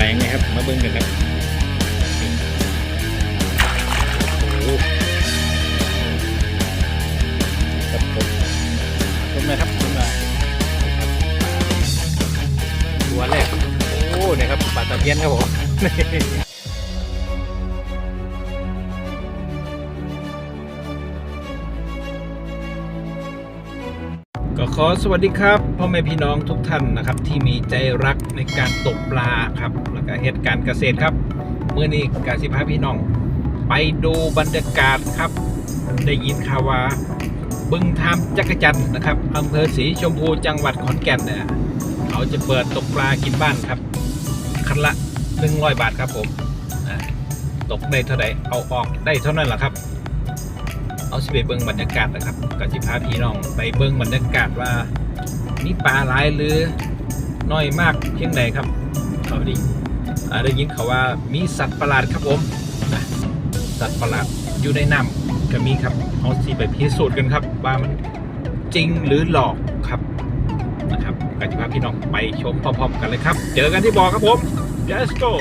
แปลงนะครับ มาเบิ้งกันครับโอ้โหครับผมชมนะครับชมมาตัวแรกโอ้เนี่ยครับปลาตะเพียนครับผม ก็ขอสวัสดีครับพ่อแม่พี่น้องทุกท่านนะครับ ที่มีใจรักในการตกปลาครับ แล้วก็เหตุการณ์เกษตรครับเมื่อนี้กาสิพาพี่น้อง ไปดูบรรยากาศครับ ได้ยินข่าวว่าบึงทามจักรจันนะครับอำเภอศรีชมพูจังหวัดขอนแก่นเนี่ยเขาจะเปิดตกปลากินบ้านครับ คันละ100บาทครับผมตกได้เท่าไหร่เอาออกได้เท่านั้นแหละครับ เอาสิไปเบิ้งบรรยากาศนะครับก็สิพาพี่น้องไปเบิ้งบรรยากาศว่ามีปลาหลายหรือน้อยมากเพียงใดครับเขาดีได้ยินเขาว่ามีสัตว์ประหลาดครับผมสัตว์ประหลาดอยู่ในน้ำก็มีครับเอาสิไปพิสูจน์กันครับ ว่ามันจริงหรือหลอกครับนะครับก็จะพาพี่น้องไปชมพร้อมๆกันเลยครับ เจอกันที่บ่อครับผม let's go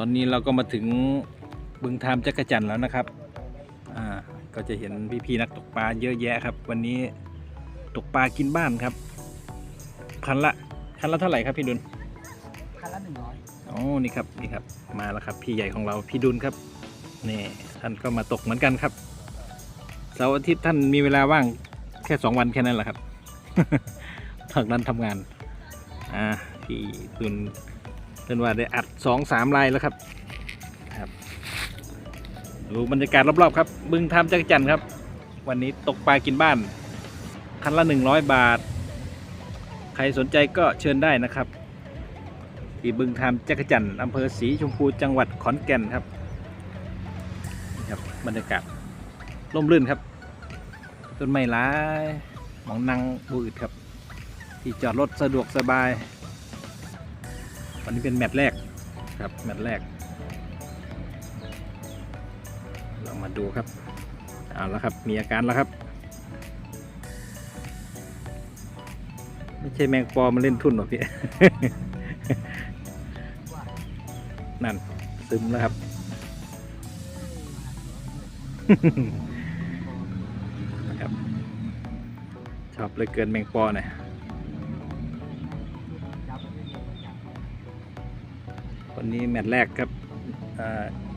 อนนี้เราก็มาถึงบึงทามจักรจันทร์แล้วนะครับ อ่า ก็จะเห็นพี่ๆนักตกปลาเยอะแยะครับ วันนี้ตกปลากินบ้านครับ คันละคันละเท่าไหร่ครับพี่ดุลคันละหนึ่งร้อยอ๋อ นี่ครับ นี่ครับ มาแล้วครับ พี่ใหญ่ของเราพี่ดุลครับ นี่ท่านก็มาตกเหมือนกันครับ เสาร์อาทิตย์ท่านมีเวลาว่างแค่สองวันแค่นั้นแหละครับทางนั้นทำงาน อ่า พี่ดุล เพิ่นว่าได้อัดสองสามลายแล้วครับครับดูบรรยากาศรอบๆครับ บึงทามจักรจันทร์ครับ วันนี้ตกปลากินบ้าน คันละหนึ่งร้อยบาท ใครสนใจก็เชิญได้นะครับที่บึงทามจักรจันทร์อำเภอศรีชมพูจังหวัดขอนแก่นครับนี่ครับบรรยากาศร่มรื่นครับต้นไม้หลายหมองนังบูอึดครับ ที่จอดรถสะดวกสบาย วันนี้เป็นแมตช์แรกครับแมตช์แรก เรามาดูครับเอาแล้วครับมีอาการแล้วครับ ไม่ใช่แมงปอมาเล่นทุ่นหรอกพี่ นั่น ซึมแล้วครับ นะครับ ชอบเลยเกินแมงปอหน่ย วันนี้แมตช์แรกครับ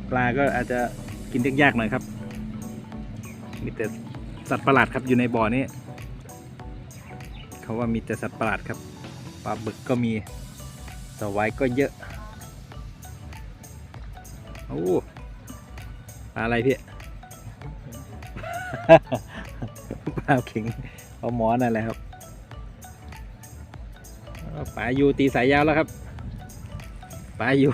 ปลาก็อาจจะกินยากๆหน่อยครับ มีแต่สัตว์ประหลาดครับอยู่ในบ่อนี้เขาว่ามีแต่สัตว์ประหลาดครับปลาบึกก็มีสวายก็เยอะโอ้ปลาอะไรพี่ปลาเข็งปลาหมอนั่นแหละครับปลาอยู่ตีสายยาวแล้วครับ ปลาอยู่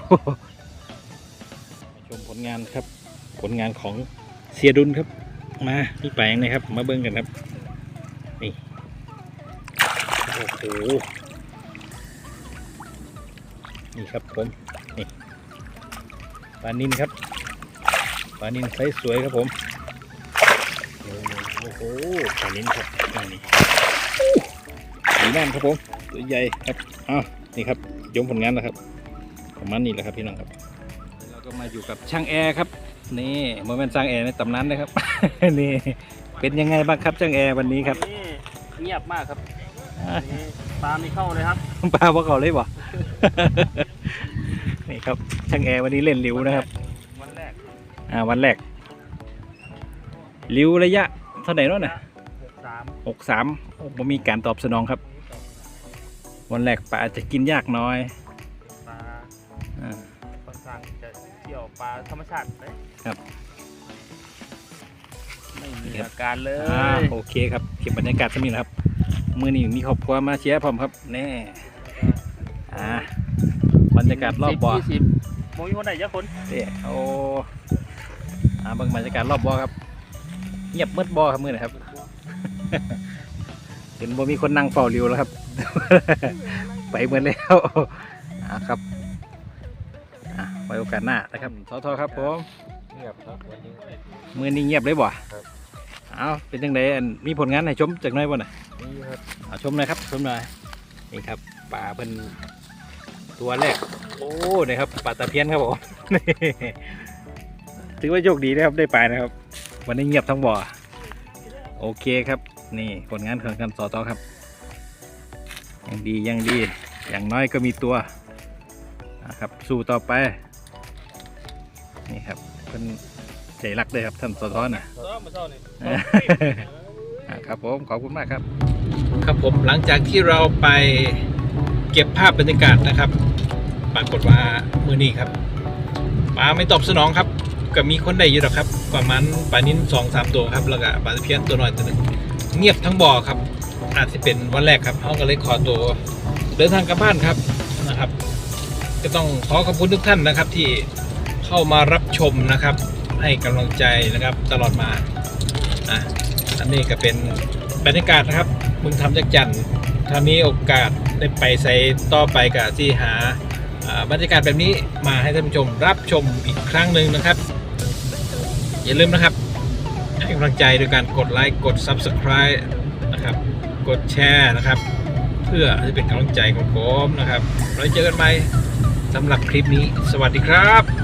มาชมผลงานครับ ผลงานของเสียดุลครับ มาพี่แปลงนะครับ มาเบิ้งกันครับ นี่ โอ้โห นี่ครับผม นี่ปลานินครับปลานินไซส์สวยครับผม โอ้โหปลานินครับนนี้สีน้ำครับผม ตัวใหญ่ครับอ้าวนี่ครับยมผลงานนะครับ ประมาณนี้แหละครับพี่น้องครับ เราก็มาอยู่กับช่างแอร์ครับ นี่โมเมนต์ช่างแอร์ในตำนานนะครับ นี่เป็นยังไงบ้างครับช่างแอร์วันนี้ครับนี่เงียบมากครับอ่านี่ปลาไม่เข้าเลยครับปลาว่าเขาเลยบ่ นี่ครับช่างแอร์วันนี้เล่นริ้วนะครับ วันแรกอ่าวันแรกริ้วระยะเท่าไหร่แล้วนะหกสามหกสามผมมีการตอบสนองครับ วันแรกปลาอาจจะกินยากน้อยปลาอ่า ค่อนข้างจะเที่ยวปลาธรรมชาติเลยครับ ไม่มีอาการเลอ่ายโอเคครับเก็บบรรยากาศสักนิดนะครับมือนี้มีครอบครัวมาเชียร์ผมครับแน่อ่าบรรยากาศรอบบ่อสิยี่สิบโมยคนไหนเยอะคนเด้โอ้อ่าเบิ่งบรรยากาศรอบบ่อครับ เงียบมืดบ่อครับมือนะครับ เห็นบ่มีคนนั่งเฝ้าริวแล้วครับ ไปเหมือนแล้วอ่าครับอะ ไว้โอกาสหน้านะครับทอทอครับผมเงียบครับวันนี้ มือนี้เงียบเลยบ่ครับ เอาเป็นจังไดอันมีผลงานให้ชมจากหน้อยบ่น่ะนี่ครับเอาชมหน่อยครับชมหน่อยนี่ครับปลาเป็นตัวแรกโอ้นี่ครับปลาตะเพียนครับผมนี่ถือว่าโชคดีนะครับได้ปลานะครับ วันนี้เงียบทั้งบ่อโอเคครับ นี่ผลงานของกันต่อต่อครับยังดียังดี อย่างน้อยก็มีตัวนะครับ สู้ต่อไป นี่ครับเป็นใจรักเลยครับท่านสอทอน่ะซ้อมมาซ้อมนี่อ่าครับผมขอบคุณมากครับ ครับผมหลังจากที่เราไปเก็บภาพบรรยากาศนะครับ ปรากฏว่ามือนี้ครับปลาไม่ตอบสนองครับก็มีคนได้อยู่หรอกครับ ประมาณปลานิ้นสองสามตัวครับแล้วก็ปลาตะเพียนตัวน้อยตัวหนึงเงียบทั้งบ่อครับ อาจจะเป็นวันแรกครับเขาก็เลยขอตัวเดินทางกลับบ้านครับนะครับ ก็ต้องขอขอบคุณทุกท่านนะครับที่ เข้ามารับชมนะครับ ให้กำลังใจนะครับตลอดมาอะอันนี้ก็เป็นบรรยากาศนะครับมึงทำจากจันถ้ามีโอกาสได้ไปใส่ต่อไปกับที่หาอ่าบรรยากาศแบบนี้มาให้ท่านผู้ชมรับชมอีกครั้งหนึ่งนะครับ อย่าลืมนะครับให้กำลังใจโดยการกดไลค์กด Subscribe นะครับ กดแชร์นะครับ เพื่อจะเป็นกำลังใจของผมนะครับเราเจอกันใหม่สำหรับคลิปนี้ สวัสดีครับ